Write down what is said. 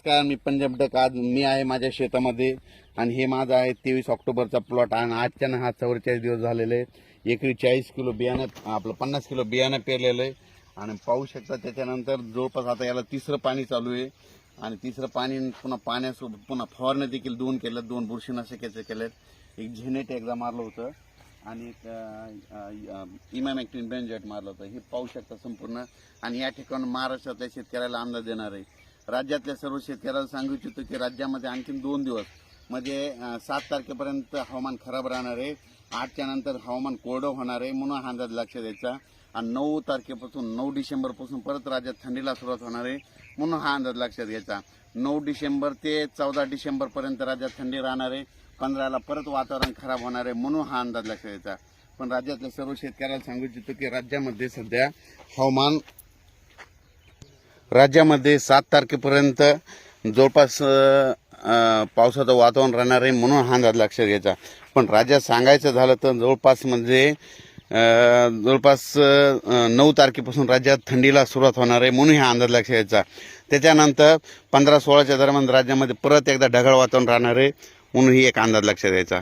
नमस्कार मी पंजाब डक. आज मी आहे माझ्या शेतामध्ये आणि हे माझा आहे तेवीस ऑक्टोबरचा प्लॉट आणि आजच्यानं हा चौवेचाळीस दिवस झालेले आहे. एकरी चाळीस किलो बियाणं आपलं पन्नास किलो बियाणं पेरलेलं आहे. आणि पाहू शकता त्याच्यानंतर जवळपास आता याला तिसरं पाणी चालू आहे. आणि तिसरं पाणी पुन्हा पाण्यासोबत पुन्हा फवारण्या देखील दोन केल्यात दोन बुरशीनाशकाचे केलेत एक झेनेट एकदा मारलं होतं आणि एक इमॅमॅक्टिन बेंजेट मारलं होतं. हे पाहू शकता संपूर्ण. आणि या ठिकाणी महाराष्ट्रातल्या शेतकऱ्याला अंदाज देणार आहे. राज्यातल्या सर्व शेतकऱ्याला सांगू इच्छितो की राज्यामध्ये आणखीन दोन दिवस म्हणजे सात तारखेपर्यंत हवामान खराब राहणार आहे आठच्या नंतर हवामान कोरडं होणार आहे म्हणून हा अंदाज लक्ष द्यायचा. आणि नऊ तारखेपासून नऊ डिसेंबरपासून परत राज्यात थंडीला सुरुवात होणार आहे म्हणून हा अंदाज लक्षात घ्यायचा नऊ डिसेंबर ते चौदा डिसेंबरपर्यंत राज्यात थंडी राहणार आहे पंधराला परत वातावरण खराब होणार आहे म्हणून हा अंदाज लक्षात घ्यायचा पण राज्यातल्या सर्व शेतकऱ्याला सांगू इच्छितो की राज्यामध्ये सध्या हवामान राज्यामध्ये सात तारखेपर्यंत जवळपास पावसाचं वातावरण राहणार आहे म्हणून हा अंदाज लक्षात घ्यायचा. पण राज्यात सांगायचं झालं तर जवळपास म्हणजे जवळपास नऊ तारखेपासून राज्यात थंडीला सुरुवात होणार आहे म्हणून हा अंदाज लक्षात घ्यायचा. त्याच्यानंतर पंधरा सोळाच्या दरम्यान राज्यामध्ये परत एकदा ढगाळ वातावरण राहणार आहे म्हणून ही एक अंदाज लक्षात घ्यायचा.